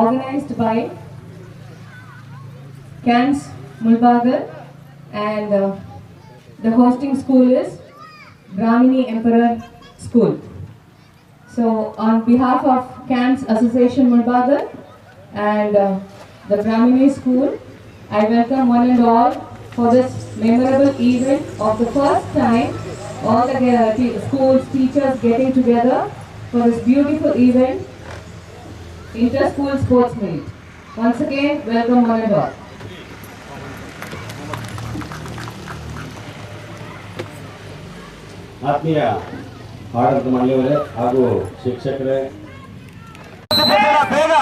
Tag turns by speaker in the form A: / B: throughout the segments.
A: organized by CANS Mulbagar and uh, the hosting school is Brahmini Emperor School. So on behalf of CANS Association Mulbagar and uh, the Brahmini School, I welcome one and all for this memorable event of the first time all the uh, schools, teachers getting together for this beautiful event, Inter-School Sports Meet. Once again, welcome one and all.
B: ಆತ್ಮೀಯ ಆಡಳಿತ ಮಂಡಳಿಯವರೇ ಹಾಗೂ ಶಿಕ್ಷಕರೇ.
C: ಬೇಗ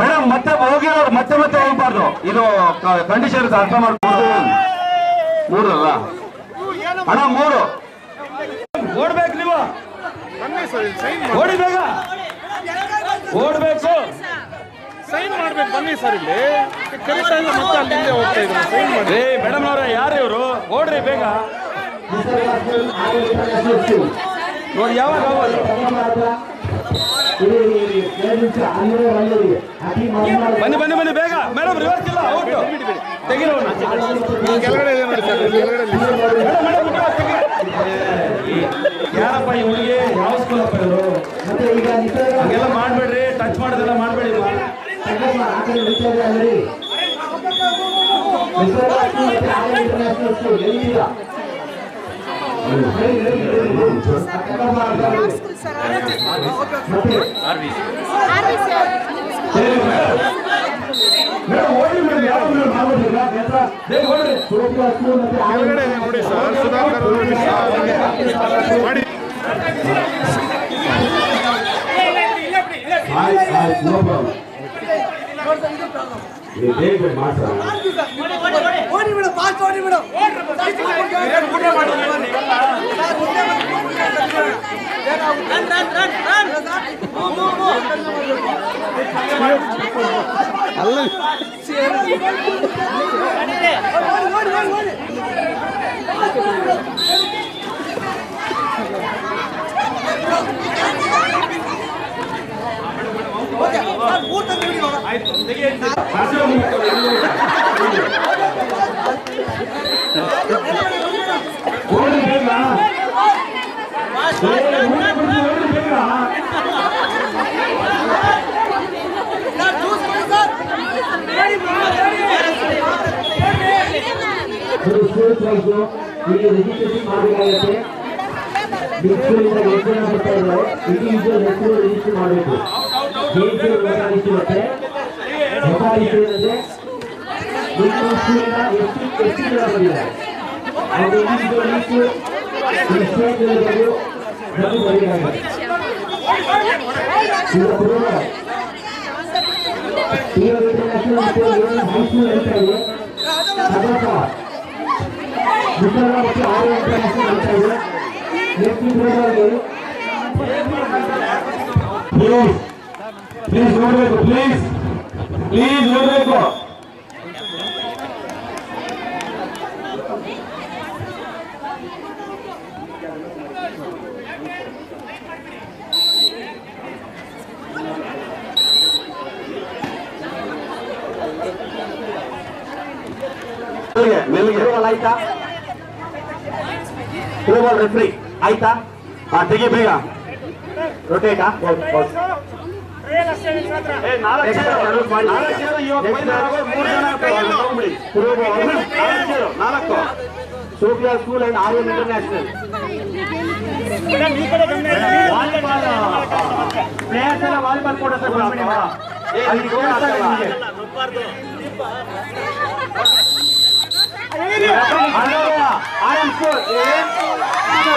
C: madam ಮತ್ತೆ ಹೋಗಿರೋರು ಮತ್ತೆ ಮತ್ತೆ ಹೋಗ್ಬಾರ್ದು. ಇದು condition ಅರ್ಥ ಮಾಡ್ಕೊಂಡು ಮೂರಲ್ಲ? ಅಣ್ಣ ಮೂರು. ಓಡ್ಬೇಕು ಓಡಿ ಬೇಗ. ಓಡ್ಬೇಕು.
D: ಸೈನ್ ಮಾಡ್ಬೇಕು. ಬನ್ನಿ ಸರ್ ಇಲ್ಲಿ. ಕರೀತಾ ಇಲ್ಲ ಮತ್ತೆ ಅಲ್ಲಿಂದ ಹೋಗ್ತಾ ಇದ್ದಾರೆ ಸೈನ್ ಮಾಡಿ.
C: ಮೇಡಮ್ ಅವರೇ ಯಾರು ಇವರು? ಓಡ್ರಿ ಬೇಗ. ನೋಡಿ ಯಾವಾಗ ಬನ್ನಿ ಬನ್ನಿ ಬನ್ನಿ ಬೇಗ. ಮೇಡಮ್ ರಿವರ್ಸ್ ಇಲ್ಲ ಔಟ್ ತೆಗಿರೋ
D: ಕೆಳಗಡೆ ಇದೆ ನೋಡಿ ಸರ್ ಕೆಳಗಡೆ
C: ಯಾರಪ್ಪ ಈ ಹುಡುಗಿ? ಯಾವ ಸ್ಕೂಲ್ ಅಪ್ಪ ಇವರು ಹಂಗೆಲ್ಲ ಮಾಡ್ಬೇಡ್ರಿ ಟಚ್ ಮಾಡೋದೆಲ್ಲ ಮಾಡ್ಬೇಡಿ ಆರ್ ಮಾಡ್ಬೋದಿಲ್ಲ ಬೇಗ ಓಡ್ರಿ
D: ಕೆಳಗಡೆ ನೋಡಿ ಸರ್ ಸುಧಾಕರ್ ಸರ್. ஓடி
E: விடும் பாஸ்ட் ஓடி விடும் ஓகே
C: ஊர் தங்கி ஆயிடுச்சு ಓಡಿ ಬಿಡಿ, ಓಡಿ ಬೇಗ
F: ಈಗ ರಿಜಿಸ್ಟ್ರೇಷನ್ ಮಾಡಬೇಕಾಗುತ್ತೆ ಡಿಸ್ಕೂಲಿಂದ ಎಕ್ಸಾಮ್ ಬರ್ತಾ ಇದ್ದಾರೆ ಇಂಡಿವಿಜುವಲ್ ಹೆಸರು ರಿಜಿಸ್ಟರ್ ಮಾಡಬೇಕು ಜೇನ್ಸಿ ಹೊಸ ಮತ್ತೆ ಹೊಸ ಏನಂದ್ರೆ ನಿಮ್ಮ बिल्कुल सुनेगा एसी एसी जगह बढ़िया और वो इस जो लिस्ट इससे जो बढ़ियो ज़रूर बढ़िया है पूरा पूरा ये इंटरनेशनल प्रोग्राम बीच में रहता है अगर का
C: दूसरा बच्चा और इंटरनेशनल रहता है ये
F: तीन प्रोग्राम है प्लीज़
C: प्लीज़ रोड देखो
F: प्लीज़
C: प्लीज़ रोड देखो ನಾಲ್ಕು ಚೇರು, ಇವತ್ತು ಮೈದಾನ ಮೂರು ಜನ ಇರ್ತಾರೆ, ತಗೊಂಬಿಡಿ. ನಾಲ್ಕು ಚೇರು, ನಾಲ್ಕು
F: Sophia school and R M international players ಎಲ್ಲ ವಾಲಿಬಾಲ್ ಕೋರ್ಟ್ ಹತ್ರ ಬಂದ್ಬಿಡಿ ಮೇಡಮ್.
C: ಏ,
F: ಅಲ್ಲಿ
C: ನಿಮ್ಗೆ
F: ಕೋರ್ಟ್
C: ಗೊತ್ತಾಗಲ್ಲ.
F: ಹತ್ರ ನಿಮ್ಗೆ. ಆರ್ ಎಂ ಸ್ಕೂಲ್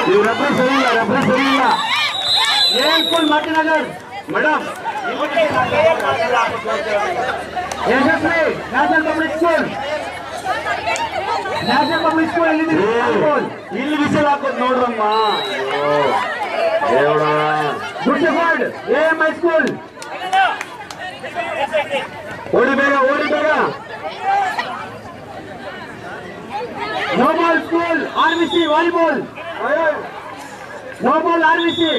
C: ನೀವು ರೆಫ್ರಿ ಸರಿ ಇಲ್ಲ ರೆಫ್ರಿ ಸರಿ ಇಲ್ಲ
F: ಏನ್ school ಮಾಟಿನಗರ್
C: madam
F: Yashasvi national public school national public school ಎಲ್ಲಿದ್ದೀರಿ ಸ್ಕೂಲ್
C: ಇಲ್ಲಿ ಬಿಸಿಲು ಹಾಕೋದು ನೋಡ್ರಮ್ಮ ದೇವಡ
F: ಗುಡ್ಡಗೋಡ್ ಎ ಎಂ ಐ ಸ್ಕೂಲ್
C: ಓಡಿ ಬೇಗ ಓಡಿ ಬೇಗ
F: Noble school R V C volleyball Noble R V C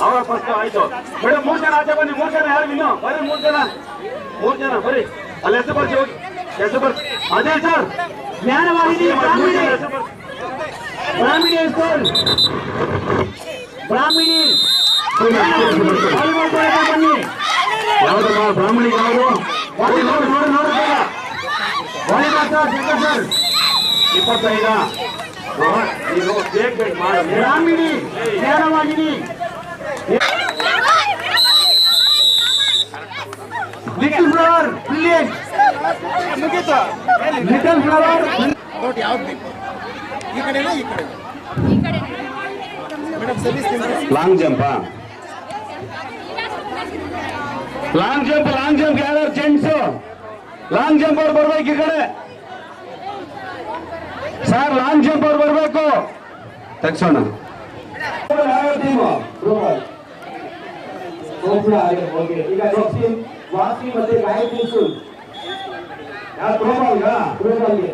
C: ಅವರ ಫಸ್ಟ್ ಆಯ್ತು ಮೇಡಮ್ ಮೂರ್ ಜನ ಆಚೆ ಬನ್ನಿ ಮೂರ್ ಜನ ಯಾರು ಇನ್ನು ಬರ್ರಿ ಮೂರ್ ಜನ ಮೂರ್ ಜನ ಬರ್ರಿ ಅಲ್ಲಿ ಹೆಸರು ಬರ್ಸಿ ಹೋಗಿ ಹೆಸರು ಬರ್ಸಿ ಅದೇ sir
F: Jnanavahini Brahmani Brahmani school Brahmani volleyball ಕೋರ್ಟ್ಗೆ ಬನ್ನಿ
C: ಯಾವ್ದಮ್ಮ ಬ್ರಾಹ್ಮಣಿಗೆ ಯಾವುದು ನೋಡಿ ನೋಡಿ ನೋಡಿ ನೋಡಿ ಬೇಗ.
F: ವಾಲಿಬಾಲ್ ಸರ್ ಶಂಕರ್ ಸರ್
C: ಇಪ್ಪತ್ತೈದ.
F: ಲಿಟಲ್ ಫ್ಲವರ್ ಲಿಟಲ್ ಫ್ಲವರ್
D: ನೋಡಿ ಯಾವ್ದು ಬೇಕು ಈ ಕಡೆನಾ ಈ ಕಡೆ madam
C: long jump long jump long jump ಯಾರು ಜೆಂಟ್ಸ್ ಲಾಂಗ್ ಜಂಪ್ ಅವ್ರು ಬರ್ಬೇಕು ಈ ಕಡೆ. ಸರ್ ಲಾಂಗ್ ಜಂಪ್ ಅವ್ರು ಬರಬೇಕು. ತೆಗ್ಸೋಣ.
F: ಈಗ ನೆಕ್ಸ್ಟ್ ವಾಸಿ ಮತ್ತೆ ಗಾಯತ್ರಿ ಸ್ಕೂಲ್ ಯಾವ throwball ಥ್ರೋಬಾಲ್ಗೆ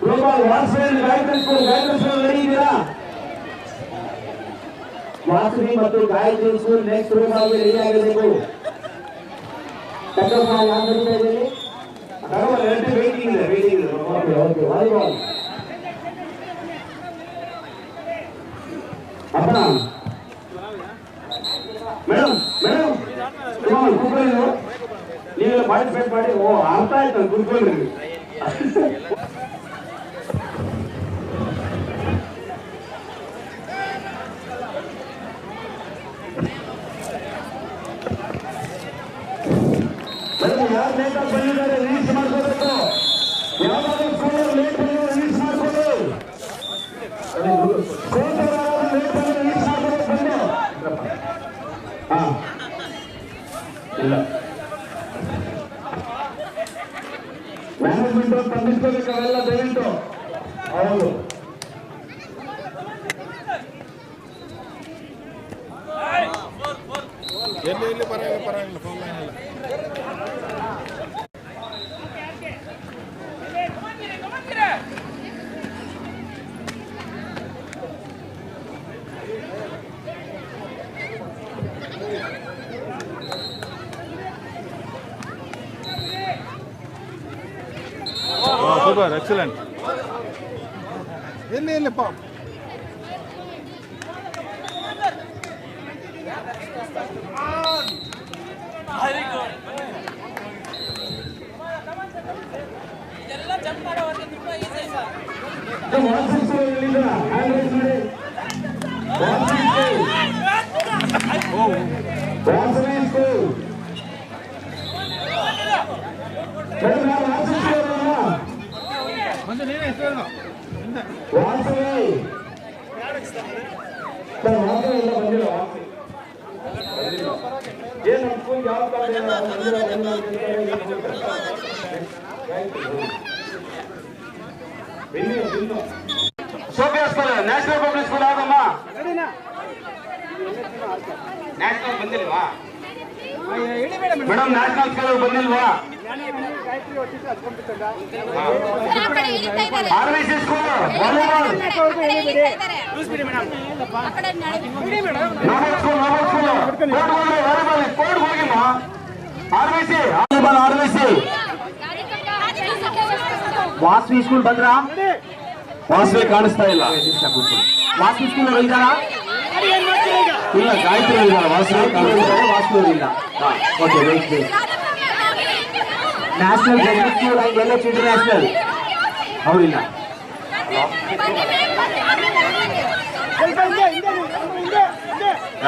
F: throwball Vasavi Gayatri school Gayatri school ready ಇದೀರಾ ವಾಸವಿ ಮತ್ತು ಗಾಯತ್ರಿ ಸ್ಕೂಲ್ ನೆಕ್ಸ್ಟ್ ಥ್ರೋಬಾಲ್ಗೆ ರೆಡಿ ಆಗಬೇಕು ಬಾಲ್ ಯಾರು ನಡೀತಾ ಇದ್ದೀರಿ ವೇಟಿಂಗ್ ಇದೆ ವೇಟಿಂಗ್ ಇದೆ ಓಕೆ ಓಕೆ ವಾಲಿಬಾಲ್ ಅಪ್ಪ ಮೇಡಮ್ ಮೇಡಮ್ ಕೂತ್ಕೊಳ್ಳಿ ನೀವು ನೀವೆಲ್ಲ ಪಾರ್ಟಿಸಿಪೇಟ್ ಮಾಡಿ ಓ ಅರ್ಥ ಆಯ್ತು ನಾನು ಸ್ಪಂದಿಸ್ಕೋಬೇಕು ಅವೆಲ್ಲ ದಯವಿಟ್ಟು ಹೌದು.
D: ಎಲ್ಲಿ ಎಲ್ಲಿ ಬರ ಪರವಾಗಿಲ್ಲ ಫೋನ್ ಲೈನ್ ಇಲ್ಲ ಸೂಪರ್ ಎಕ್ಸಲೆಂಟ್ ಎಲ್ಲಿ ಎಲ್ಲಿ ಪಾ ಮಂಜು
C: Sophia school national public school ಯಾವ್ದಮ್ಮ national ಬಂದಿಲ್ವಾ ಮೇಡಮ್ ನ್ಯಾಷನಲ್ ಸ್ಕೂಲ್ ಬಂದಿಲ್ವಾ R V C school volleyball Noble school Noble school court ಹೋಗಿ volleyball court ಹೋಗಿಮ್ಮ R V C volleyball R V C
F: Vasavi school ಬಂದ್ರಾ
C: ವಾಸವೆ ಕಾಣಿಸ್ತಾ ಇಲ್ಲ
F: Vasavi school ಅವ್ರು ಇದ್ದಾರಾ
C: ಇಲ್ಲ ಗಾಯತ್ರಿ ಇಲ್ಲ ವಾಸವೆ ಕಾಣಿಸ್ತಾ ಇಲ್ಲ
F: ವಾಸವಿ ಅವ್ರು ಇಲ್ಲ okay wait weight national school and L H international ಅವರಿಲ್ಲ.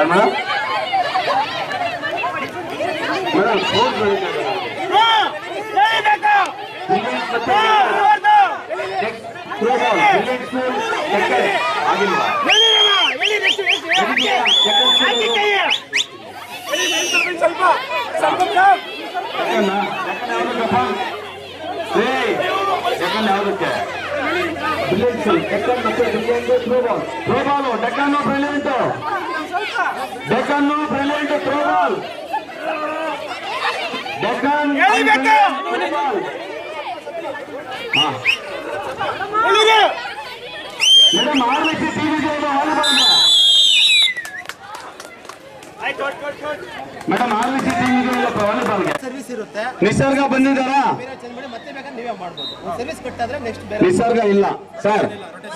C: Madam? Sports ಆಗಿಲ್ವಾ ಯಾಕನ್ನ? ಯಾಕನ್ನ ಯಾವ್ದಕ್ಕಪ್ಪ? ಏಯ್, ಯಾಕನ್ನ ಯಾವ್ದಕ್ಕೆ throwball Deccan brilliant Deccan brilliant throwball Deccan throwball ಹಾ madam R V C TV volleyball
F: madam ವಾಲಿಬಾಲ್ಗೆ
G: service ಇರುತ್ತೆ.
F: ನಿಸರ್ಗ ಬಂದಿದ್ದಾರಾ?
G: ಬೇರೆ ಚೇಂಜ್ ಮತ್ತೆ ಬೇಕಾದ್ರೆ ನೀವೇ ಮಾಡ್ಬೋದು. ಸರ್ವಿಸ್ ಕಟ್ಟಾದ್ರೆ ನೆಕ್ಸ್ಟ್ ಬೇರೆ
F: ನಿಸರ್ಗ ಇಲ್ಲ. ಸರ್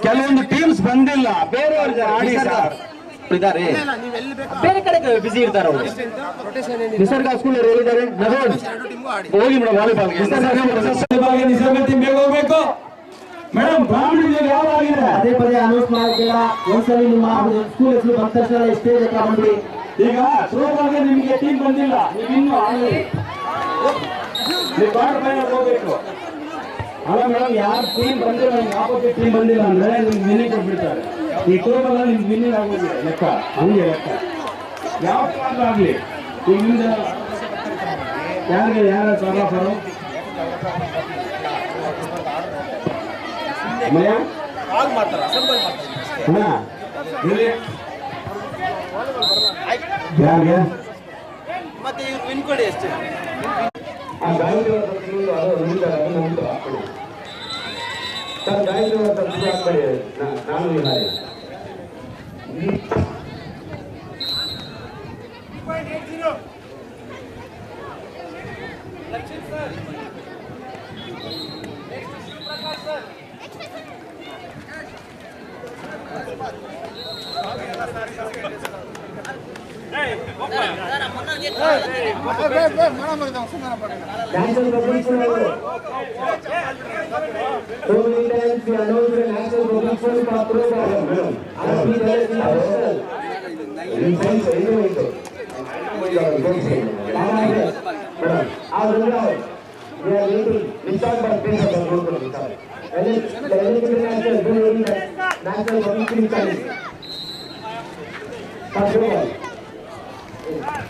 F: ಕೆಲವೊಂದು ಟೀಮ್ಸ್ ಬಂದಿಲ್ಲ. ಬೇರೆಯವ್ರಿಗೆ ಆಡಿ ಸರ್. ಇದ್ದಾರೆ
G: ಇಲ್ಲ ನೀವು ಎಲ್ಲಿ ಬೇಕು
F: ಬೇರೆ ಕಡೆ ಬಿಸಿ ಇರ್ತಾರೆ ಅವರು. ನಿಸರ್ಗ ಸ್ಕೂಲ್ ಹೇಳಿದ್ದಾರೆ ಹೋಗಿ ಮೇಡಮ್ ವಾಲಿಬಾಲ್ ನಿಸರ್ಗ ಟೀಮ್ ಬೇಗ ಹೋಗ್ಬೇಕು. ಮೇಡಮ್ ಬ್ರಾಹ್ಮಣ ಯಾವ ಆಗಿದೆ?
D: ಅದೇ ಪದೇ ಅನೌನ್ಸ್ ಒಂದ್ಸಲಿ ನಿಮ್ಮ ಸ್ಕೂಲ್ ಹೆಸರು ಬಂದ ತಕ್ಷಣ ಬಂದ್ಬಿಡಿ
F: ಈಗ ಥ್ರೋಬಾಲ್ಗೆ ನಿಮಗೆ ಟೀಮ್ ಬಂದಿಲ್ಲ ನೀವು ಇನ್ನೂ ಆಡಲಿ ನೀವು ಕ್ವಾರ್ಟರ್ ಫೈನಲ್ ಹೋಗ್ಬೇಕು.
D: ಅಲ್ಲ ಮೇಡಮ್ ಯಾರು ಟೀಮ್ ಬಂದಿಲ್ಲ ನಿಮ್ಗೆ ಆಪೋಸಿಟ್ ಟೀಮ್ ಬಂದಿಲ್ಲ ಅಂದ್ರೆ ನಿಮ್ಗೆ ವಿನ್ನಿಂಗ್ ಕೊಟ್ಬಿಡ್ತಾರೆ. ಈ ಟೋಟಲ್ ನಿಮ್ಗೆ ವಿನ್ನಿಂಗ್ ಆಗೋದಿಲ್ಲ ಲೆಕ್ಕ ಹಂಗೆ ಲೆಕ್ಕ. ಯಾವ ಟೀಮ್ ಆಗಲಿ? ನಿಮ್ದು ಯಾರಿಗೆ ಯಾರ ಫಾರು ಮಯ
G: ಕಾಲ್ ಮಾಡ್ತಾರೆ ಅಸೆಂಬಲ್ ಮಾಡ್ತಾರೆ.
D: ಹಾ ಉಳಿತಾರೆ, ಅದನ್ನ ಉಂಟು ಹಾಕ್ಬಿಡಿ. ಸರ್ ಗಾಯತ್ರಿ ದುಡ್ಡು ಹಾಕ್ಬೇಡಿ ನಾನು ಇಲ್ಲ National Public National Olympic Committee. National Olympic Committee.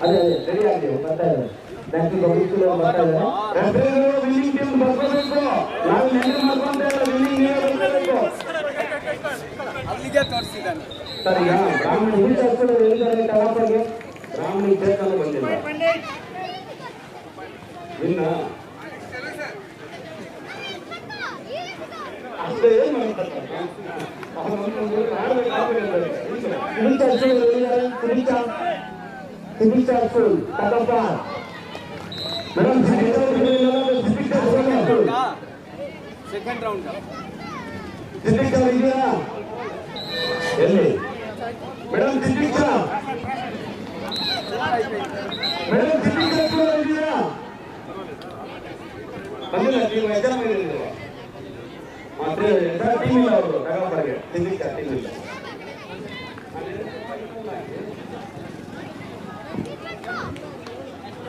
D: ಅದೇ ಅದೇ ರೆಡಿ ಆಗಿದೆ ಬರ್ತಾ ಇದೆ ನ್ಯಾಷನಲ್ ಪಬ್ಲಿಕ್ ಸ್ಕೂಲ್ ಬರ್ತಾ ಇದೆ ವಿನ್ನಿಂಗ್ ಟೀಮ್ ಬರ್ಕೋಬೇಕು ನಾವು ಮಾಡ್ಕೊಂತ ವಿನ್ನಿಂಗ್ ನೀವೇ ಬರ್ಕೋಬೇಕು
G: ಅಲ್ಲಿಗೆ ತೋರಿಸಿದ್ದಾನೆ.
D: ಸರ್ ಈಗ ಬ್ರಾಹ್ಮಣ ಹಿಂದೆ ಹಚ್ಕೊಂಡು ಹೇಳಿದ್ದಾರೆ ಟವಾಪರ್ಗೆ ಬ್ರಾಹ್ಮಣ ಬೇಕಲ್ಲ ಬಂದಿಲ್ಲ. ಇನ್ನ ಅಷ್ಟೇ ಏನು ಮಾಡ್ತಾರೆ? ಕುರಿತ ಹೇಳಿದ್ದಾರೆ, Sunita school Kattappa madam Sunita Sunita school
G: second round
D: Siddiq ಅವ್ರು ಇದೆಯಾ ಎಲ್ಲಿ ಮೇಡಮ್ ಸಿದ್ದಿಕ್ ಮೇಡಮ್ ಸಿದ್ದಿಕ್ ಅವ್ರು ಇದೆಯಾ ಬಂದಿಲ್ಲ ನೀವು ಎಕ್ಸಾಮ್ ಬಂದಿದ್ದೀರ ಮತ್ತೆ ಟೀಮ್ ಇಲ್ಲ ಅವರು ತಗೊಂಡ್ಬರ್ಗೆ ಸಿದ್ದಿಕ್ ಟೀಮ್ ಇಲ್ಲ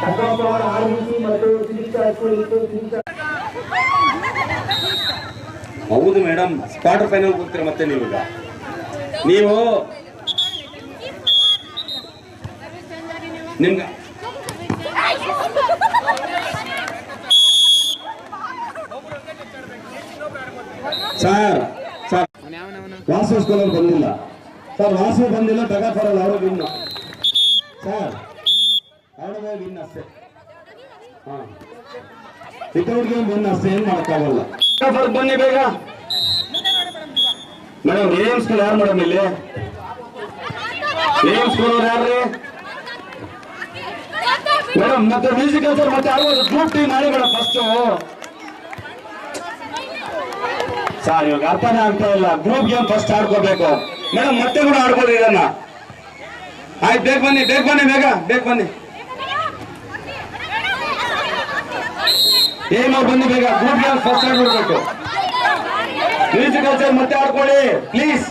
D: ಕಟ್ಟಪ್ಪ ಅವರ ಆರ್ಬಿಸಿ ಮತ್ತು ಸಿದ್ದಿಕ್ ಸ್ಕೂಲ್ ಇತ್ತು ಸಿದ್ದಿಕ್
C: ಹೌದು ಮೇಡಮ್ ಕ್ವಾರ್ಟರ್ ಫೈನಲ್ ಹೋಗ್ತೀರಾ ಮತ್ತೆ ನೀವೀಗ ನೀವು ನಿಮ್ಗೆ ಸರ್ ಸರ್ ವಾಸು ಅವ್ರು ಬಂದಿಲ್ಲ. ಸರ್ ವಾಸು ಬಂದಿಲ್ಲ ಟಗಾಫರಲ್ಲ ಅವರು ಭಿನ್ನ ಸರ್ ಅವರು ವಿನ್ ಅಷ್ಟೇ. ಹಾ. ವಿತೌಟ್ ಗೇಮ್ ವಿನ್ ಅಷ್ಟೇ ಏನ್ ಮಾಡಕ್ಕಾಗಲ್ಲ ಬನ್ನಿ ಬೇಗ. ಮೇಡಮ್ ಏಮ್ ಸ್ಕೂಲ್ ಯಾರು ಮೇಡಮ್ ಇಲ್ಲಿ? ನೇಮ್ ಸ್ಕೂಲ್ ಅವ್ರು ಯಾರ್ರಿ? ಮೇಡಮ್ ಮತ್ತೆ ಮ್ಯೂಸಿಕಲ್ ಸರ್ ಮತ್ತೆ ಯಾರು ಗ್ರೂಪ್ ಟೀಮ್ ಮಾಡಿ ಮೇಡಮ್ ಫಸ್ಟ್ ಸರ್ ಇವಾಗ ಅರ್ಥನೇ ಆಗ್ತಾ ಇಲ್ಲ. ಗ್ರೂಪ್ ಗೇಮ್ ಫಸ್ಟ್ ಆಡ್ಕೋಬೇಕು. ಮೇಡಮ್ ಮತ್ತೆ ಕೂಡ ಆಡ್ಬೋದು ಇದನ್ನ. ಆಯ್ತು ಬೇಗ ಬನ್ನಿ ಬೇಗ ಬನ್ನಿ ಬೇಗ ಬೇಗ ಬನ್ನಿ. ಏನ್ ಬಂದು ಬೇಗ ಗ್ರೂಪ್ ಫಸ್ಟ್ ಆಡ್ಬಿಡ್ಬೇಕು
F: ಮ್ಯೂಸಿಕ್ ಕಲ್ಚರ್ ಮತ್ತೆ ಆಡ್ಕೊಳ್ಳಿ ಪ್ಲೀಸ್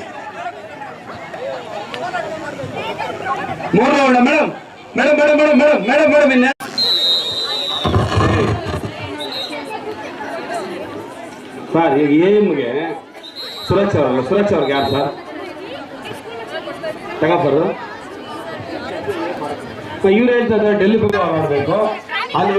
F: ಮೂರನೇ ಅವಳ madam madam madam madam madam madam madam, ಇನ್ನ. ಸರ್ ಈಗ ಏಮ್ಗೆ ಸುರಕ್ಷ ಅವರಲ್ಲ ಸುರಕ್ಷ ಅವ್ರಿಗೆ ಯಾರು ಸರ್ ತಗೋಬಾರ್ದು. ಇವ್ರು ಹೇಳ್ತಾರೆ ಡೆಲ್ಲಿ ಬಗ್ಗೆ ಆಡಬೇಕು ಅಲ್ಲಿ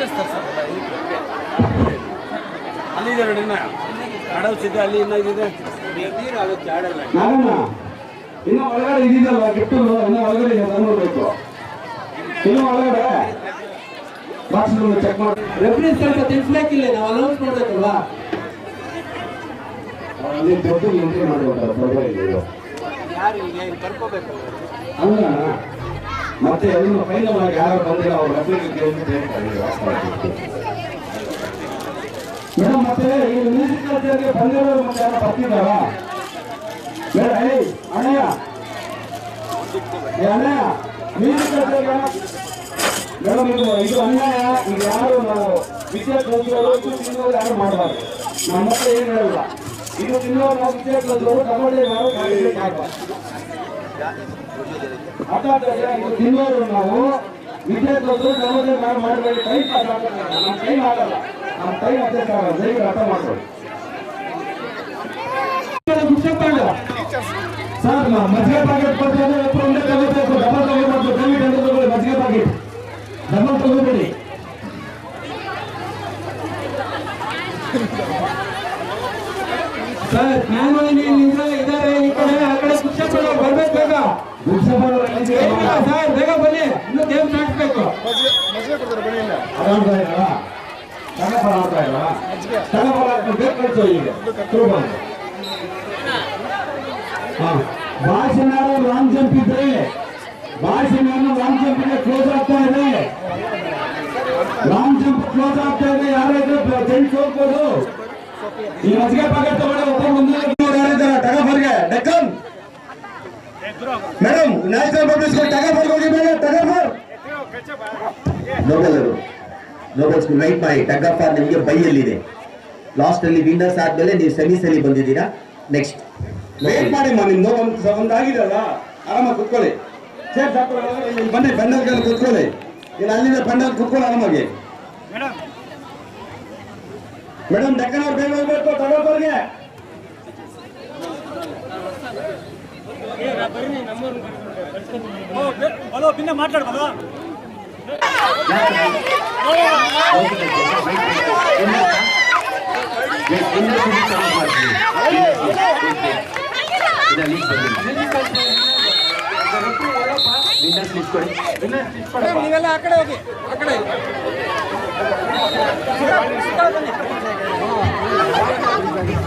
C: ಮಾ
D: ಅಲ್ಲಿದೆ ನೋಡಿ ಇನ್ನ ಇದೆ ಅಲ್ಲಿ ಇನ್ನೂ ಇದೆ
C: ನಾಗಣ್ಣ ಇನ್ನು ಒಳಗಡೆ ಇದೀನಲ್ವ ಗಿಫ್ಟ್ ಇನ್ನು ಒಳಗಡೆ ನೋಡ್ಬೇಕು ಇನ್ನು ಒಳಗಡೆ ಬಾಕ್ಸ್ ಚೆಕ್ ಮಾಡಿ.
H: ರೆಫ್ರಿ ಸ್ವಲ್ಪ ತಿಳಿಸ್ಬೇಕಿಲ್ಲ ನಾವು ಅನೌನ್ಸ್ ಮಾಡ್ಬೇಕಲ್ವಾ?
C: ಅಲ್ಲಿ ದೊಡ್ಡ ಎಂಟ್ರಿ ಮಾಡ್ಬೇಕು
H: ಯಾರು ಈಗ ಕರ್ಕೋಬೇಕು?
C: ಅಲ್ಲ ಮತ್ತೆ ಎಲ್ಲರೂ ಫೈನಲ್ ಆಗಿ ಯಾರು ಬಂದಿಲ್ಲ ಅವ್ರ ರೆಫ್ರಿಗೆ ಅಂತ ಹೇಳ್ತಾರೆ ಮೇಡಮ್ ಮತ್ತೆ ಈ ಮ್ಯೂಸಿಕಲ್ ಚೇರ್ಗೆ ಬಂದಿರೋರು ಮತ್ತೆ ಯಾರು ಬರ್ತಿದ್ದಾರಾ ಮೇಡಮ್ ಏಯ್ ಅಣ್ಣಯ್ಯ ಅಣ್ಣಯ್ಯ ಮ್ಯೂಸಿಕಲ್ ಚೇರ್ಗೆ ಮೇಡಮ್ ಇದು ಇದು ಅನ್ಯಾಯ ಈಗ ಯಾರು ನಾವು ವಿದ್ಯಾರ್ಥಿಗಳು ತಿನ್ನೋರು ಯಾರು ಮಾಡಬಾರ್ದು ನಮ್ಮ ಮಕ್ಕಳು ಏನು ಹೇಳಲ್ಲ ಇದು ತಿನ್ನೋರು ನಾವು ವಿದ್ಯೆ ಕಲಿಸೋರು ಕಬಡ್ಡಿ ಯಾರು ಕಾಣಿಸ್ಲಿಕ್ಕೆ ಆಗಬಾರ್ದು ಅರ್ಥ ಆಗ್ತಾ ಇದೆಯಾ? ಇದು ತಿನ್ನೋರು ನಾವು ವಿದ್ಯಾರ್ಥಿಗಳು ನಮ್ಮದೇ ಮಾಡಿ ಮಾಡಬೇಡಿ ಟೈಮ್ ಪಾಸ್ ಆಗಲ್ಲ ನಮ್ಮ ಟೈಮ್ ಆಗಲ್ಲ ನಮ್ಮ ಟೈಮ್ ಅಡ್ಜಸ್ಟ್ ಆಗಲ್ಲ ದಯವಿಟ್ಟು ಅರ್ಥ ಮಾಡ್ಕೊಳ್ಳಿ ಸರ್ ಮಜ್ಜಿಗೆ ಪ್ಯಾಕೆಟ್ ಕೊಟ್ಟರೆ ಒಬ್ಬರು ಒಂದೇ ತಗೋಬೇಕು ಡಬಲ್ ತಗೋಬೇಕು ದಯವಿಟ್ಟು ಅಂತ ತಗೊಳ್ಳಿ ಮಜ್ಜಿಗೆ ಪ್ಯಾಕೆಟ್ ಡಬಲ್ ತಗೋಬೇಡಿ ಸರ್ ನಾನು ಇದ್ದಾರೆ ಸರ್ ಬೇಗ ಬನ್ನಿ ಇನ್ನು ಗೇಮ್ ನಡೆಸಬೇಕು ಭಾಷಣ ಲಾಂಗ್ ಜಂಪ್ ಇದ್ರೆ ಭಾಷಣ ಲಾಂಗ್ ಜಂಪ್ ಇದೆ ಕ್ಲೋಸ್ ಆಗ್ತಾ ಇದೆ ಲಾಂಗ್ ಜಂಪ್ ಕ್ಲೋಸ್ ಆಗ್ತಾ ಇದೆ ಯಾರಾದ್ರೂ ಜೆಂಟ್ಸ್ ಹೋಗ್ಬೋದು ಈ ಮಜ್ಜಿಗೆ ಪ್ಯಾಕೆಟ್ ತಗೊಂಡು ಒಬ್ಬ ಮುಂದೆ ಯಾರಿದ್ದಾರೆ ಟಗಫರ್ಗೆ Deccan madam national public school ಟಗಫರ್ಗೆ ಹೋಗಿ madam
F: tug of war noble noble school right ಮಾಡಿ ನಿಮಗೆ ಬೈಯಲ್ಲಿದೆ. ಲಾಸ್ಟ್ ಅಲ್ಲಿ ವಿನ್ನರ್ಸ್ ಆದ್ಮೇಲೆ ನೀವು ಸೆಮೀಸ್ ಅಲ್ಲಿ ಬಂದಿದ್ದೀರಾ? ನೆಕ್ಸ್ಟ್
C: ವೇಟ್ ಮಾಡಿ ಮಾ ನಿಮ್ದು ಒಂದು ಒಂದಾಗಿದೆಯಲ್ಲ ಆರಾಮಾಗಿ ಕುತ್ಕೊಳ್ಳಿ. ಸೇಫ್ ಬನ್ನಿ ಬಂಡಲ್ ಕುತ್ಕೊಳ್ಳಿ. ಇಲ್ಲಿ ಅಲ್ಲಿಂದ ಬಂಡಲ್ ಕುತ್ಕೊಳ್ಳಿ ಆರಾಮಾಗಿ. ಮೇಡಮ್ ಡೆಕ್ಕನ್ ಅವ್ರು ಬೇಗ ಹೋಗ್ಬೇಕು ತಗೊಳ್ಬರ್ಗೆ
D: ಹಲೋ ಭಿನ್ನ ಮಾತಾಡ್ಬೋದಾ ನೀವೆಲ್ಲ ಆ ಕಡೆ ಹೋಗಿ ಆ ಕಡೆ ಬೇಗ ಬೇಗ ಆ ಕಡೆ ಹೋಗಿ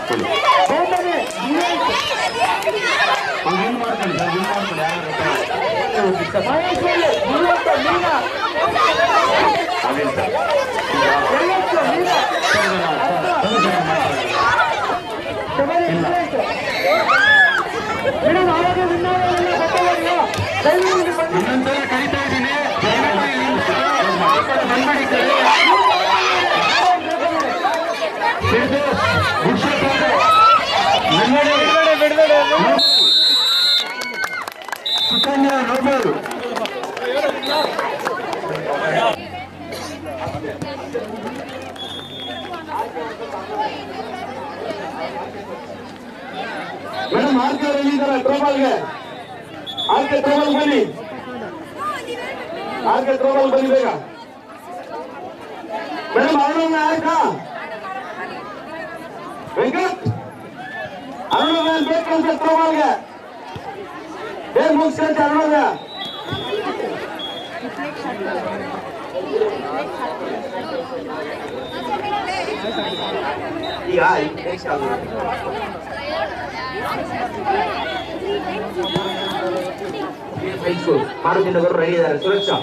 F: ತಪ್ಪು ಸೋಮನೆ ಏನು ಮಾಡ್ಕೊಂಡು ಸರ್ ಏನು ಮಾಡ್ಕೊಂಡು ಮೇಡಮ್ ಆವಾಗ ವಿನ್ನಾಗಲ್ಲ ಗೊತ್ತಾಗಲ್ಲ ದಯವಿಟ್ಟು
C: ಇನ್ನೊಂದ್ಸಲ ಕರಿತಾ ಇದ್ದೀನಿ ಬಂದ್ಬಿಡಿ ಕಳಿ ಫಿರ್ದೌಸ್, ಗುಡ್ಶೆಟ್ ಅವ್ರೆ, ಮುನ್ನಡೆ. ಸುಕನ್ಯಾ ನೋಬಲ್ ಮೇಡಮ್ ಆರ್ಕೆ ಅವ್ರು ಎಲ್ಲಿದ್ದಾರೆ ಟ್ರೋಬಾಲ್ಗೆ ಆರ್ಕೆ ಟ್ರೋಬಾಲ್ ಬನ್ನಿ ಆರ್ಕೆ ಟ್ರೋಬಾಲ್ ಬನ್ನಿ ಬೇಗ ಮೇಡಮ್ ಅರುಣ ಆರ್ಕ ವೆಂಕಟ್ ಅರುಣ ಮ್ಯಾಲ್ ಬೇಕಂತ ಟ್ರೋಬಾಲ್ಗೆ ಬೇಗ ಮುಗಿಸ್ಕೊಂತ ಅರುಣ ಈಗ next high school Maruti Nagar ready ಇದ್ದಾರೆ ಸುರಕ್ಷಾ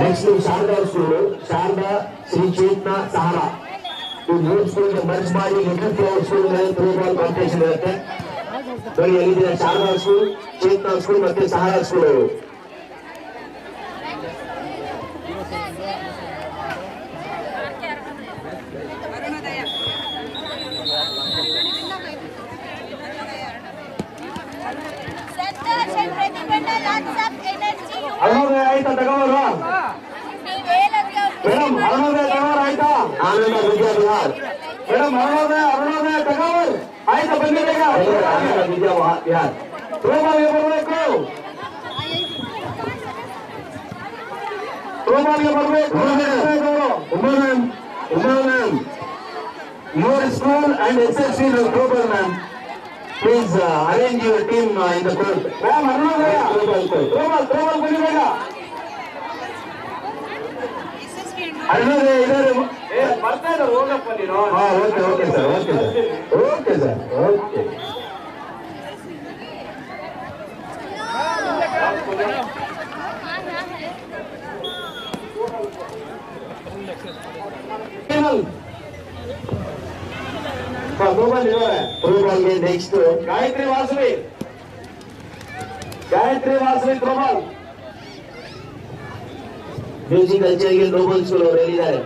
C: ನೆಕ್ಸ್ಟ್ ಶಾರದಾ ಸ್ಕೂಲ್ ಶಾರದಾ ಶ್ರೀ ಚೇತನ ಸಹಾರ ಈ ಮೂರು ಸ್ಕೂಲ್ ಮರ್ಜ್ ಮಾಡಿ little flower school throwball competition ಇರುತ್ತೆ ನೋಡಿ ಎಲ್ಲಿದೆ ಶಾರದಾ ಸ್ಕೂಲ್ ಚೇತನ ಸ್ಕೂಲ್ ಮತ್ತೆ ಸಹಾರಾ ಸ್ಕೂಲ್ ಅವರು ಆನಂದ ವಿದ್ಯಾ ವಿಹಾರ್ ಮೇಡಮ್ ಅರುಣೋದಯ ಅರುಣೋದಯ ತಗೋರ್ ಆಯ್ತಾ ಬನ್ನಿ ಬೇಗ ಆನಂದ ವಿದ್ಯಾ ವಿಹಾರ್ ತ್ರೋಬಾಲ್ಗೆ ಬರಬೇಕು ತ್ರೋಬಾಲ್ಗೆ ಬರಬೇಕು Umar Umar ma'am your school and S S C throwball ma'am please arrange your team in the court ma'am Arunodaya throwball throwball ಬನ್ನಿ ಬೇಗ ಅಣ್ಣರೇ ಇದಾರೆ ಬರ್ತಾ ಇದ್ದಾರೆ ಹೋಗಪ್ಪ ನೀನು ಹಾ okay okay sir okay sir okay sir okay ತ್ರೋಬಾಲ್ಗೆ next Gayatri Vasavi Gayatri Vasavi throwball music ಕಲ್ಚರ್ಗೆ Nobel school ಅವರು ಹೇಳಿದ್ದಾರೆ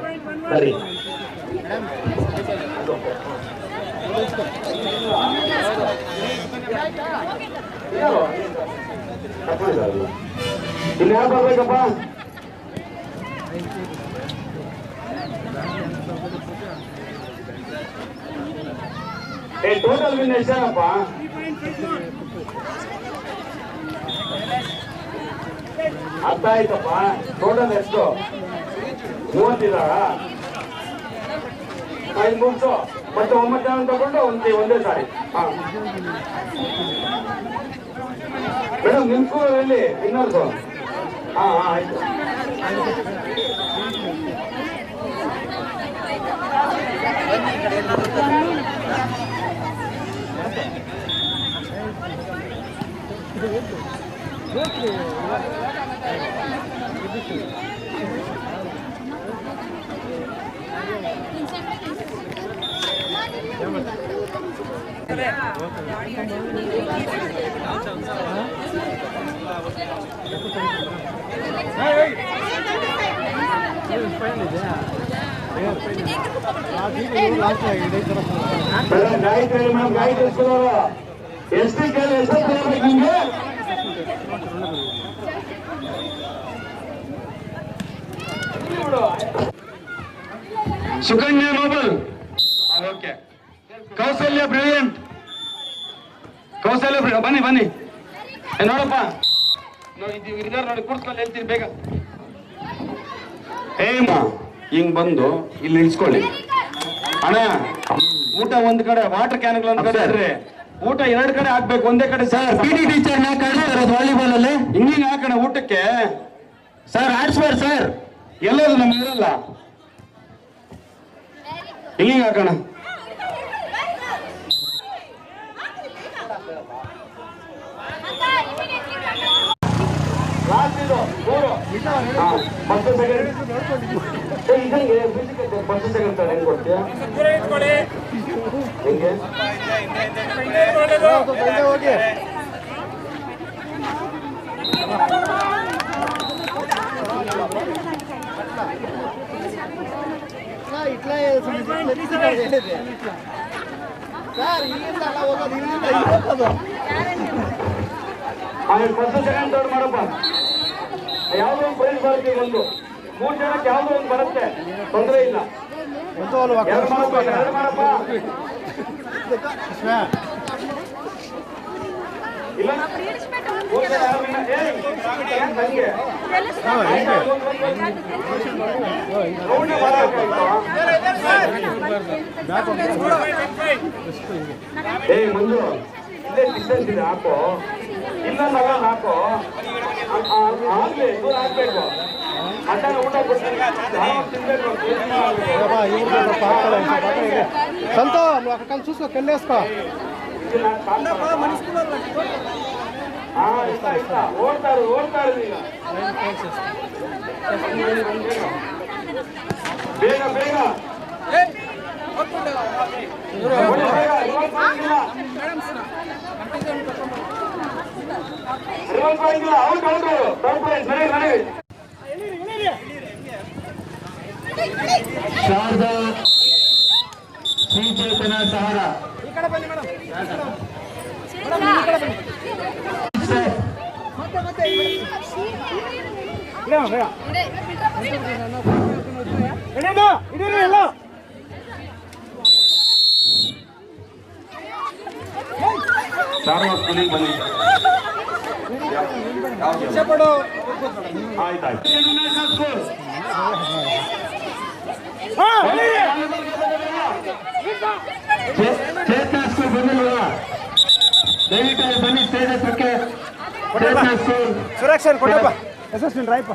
C: ಬರ್ರಿ ಇಲ್ಲಿ ಯಾರು ಬರ್ಬೇಕಪ್ಪ ಏ ಟೋಟಲ್ ವಿನ್ ಎಷ್ಟಾಗಪ್ಪ ಅರ್ಥ ಆಯ್ತಪ್ಪ? ಟೋಟಲ್ ಎಷ್ಟು? ಮೂವತ್ತಿದಾರ? ಐದು ಮುಗಿಸು ಮತ್ತೆ ಒಂಬತ್ತು ಜನ ತಗೊಂಡು ಒಂದು ಒಂದೇ ಸಾರಿ ಹಾ ಮೇಡಮ್ ನಿಮ್ ಸ್ಕೂಲ್ ಎಲ್ಲಿ ಇನ್ನೊಂದು ಹಾ ಹಾ ಆಯ್ತು ಮೇಡಮ್ ಗಾಯತ್ರಿ ಎಷ್ಟು ಕೇಳಿ ಎಷ್ಟು ತಗೋಬೇಕು ನಿಮ್ಗೆ Sukanya Noble okay Kausalya brilliant Kausalya ಬ್ರಿ- ಬನ್ನಿ ಬನ್ನಿ. ಏ, ನೋಡಪ್ಪ. ನೋಡಿ ಕೂರ್ಸ್ಕೊಂಡು ಹೇಳ್ತೀನಿ ಬೇಗ. ಏಮ್ಮ ಹಿಂಗ್ ಬಂದು ಇಲ್ಲಿ ಇಳಿಸ್ಕೊಳ್ಳಿ ಅಣ್ಣ ಊಟ ಒಂದ್ ಕಡೆ ವಾಟರ್ ಕ್ಯಾನ್ಗಳು ಒಂದ್ ಕಡೆ ಊಟ ಎರಡ್ ಕಡೆ ಹಾಕ್ಬೇಕು ಒಂದೇ ಕಡೆ sir P T teacher volleyball ಅಲ್ಲಿ? ಹಿಂಗಿಂಗ್ ಹಾಕೋಣ ಊಟಕ್ಕೆ? ಸರ್ ಆಡ್ಸ್ಬಾರ್ ಸರ್ ಎಲ್ಲೋದು ನಮ್ಗೆ ಇರಲ್ಲ. ಹಿಂಗಿಂಗ್ ಹಾಕೋಣ? First second first second sir ಹೆಂಗ್
E: ಹೋಗೋದು ಇಲ್ಲಿಂದ ಇಲ್ಲಿ ಹೋಗೋದು
C: ಆಮೇಲೆ ಸೆಕೆಂಡ್ ಥರ್ಡ್ ಮಾಡಪ್ಪ. ಯಾವುದೋ ಒಂದು ಪ್ರೈಸ್ ಬರುತ್ತೆ ಒಂದು ಮೂರು ಜನಕ್ಕೆ ಯಾವುದೋ ಒಂದು ಬರುತ್ತೆ, ತೊಂದರೆ ಇಲ್ಲ. ಮಂಜು, ಇಲ್ಲೇ ಡಿಸ್ಟೆನ್ಸ್ ಇದೆ, ಹಾಕು. ಇನ್ನೊಂದಲ್ಲ ಹಾಕು ಆ- ಆ- ಆಗ್ಲಿ ದೂರ ಹಾಕ್ಬೇಕು ಮಧ್ಯಾಹ್ನ ಊಟ ಕೊಡ್ತೀನಿ ಯಾವಾಗ ತಿನ್ಬೇಕು ಯೋಚ್ನೆ ಮಾಡ್ಬೇಕು.
E: ಸಂತೋ నువ్వు అక్కడ చూసుకో కెళ్ళేసుకో
C: ಇಲ್ಲ, ಸಾಕು. ಹಾ ಇಷ್ಟ ಇಷ್ಟ ಓಡ್ತಾರೆ ಓಡ್ತಾರೆ ಈಗ ಬೇಗ ಬೇಗ ಓಡಿ ಬೇಗ, ರಿವರ್ಸ್ ಮಾಡಂಗಿಲ್ಲ. ರಿವರ್ಸ್ ಮಾಡಂಗಿಲ್ಲ, ಅವ್ರು
B: ಶಾರದಾ
C: ಸ್ಕೂಲಿಗೆ ಬನ್ನಿ.
B: ಚೇತನ ಸ್ಕೂಲ್ ಬಂದಿಲ್ವಾ? ದಯವಿಟ್ಟು ಬನ್ನಿ ಸ್ಟೇಜ್ ಹತ್ರಕ್ಕೆ. ಚೇತನ ಸ್ಕೂಲ್
E: ಸುರಕ್ಷನ್ ಎಸ್ ಎಸ್ ರಾಯಪ್ಪ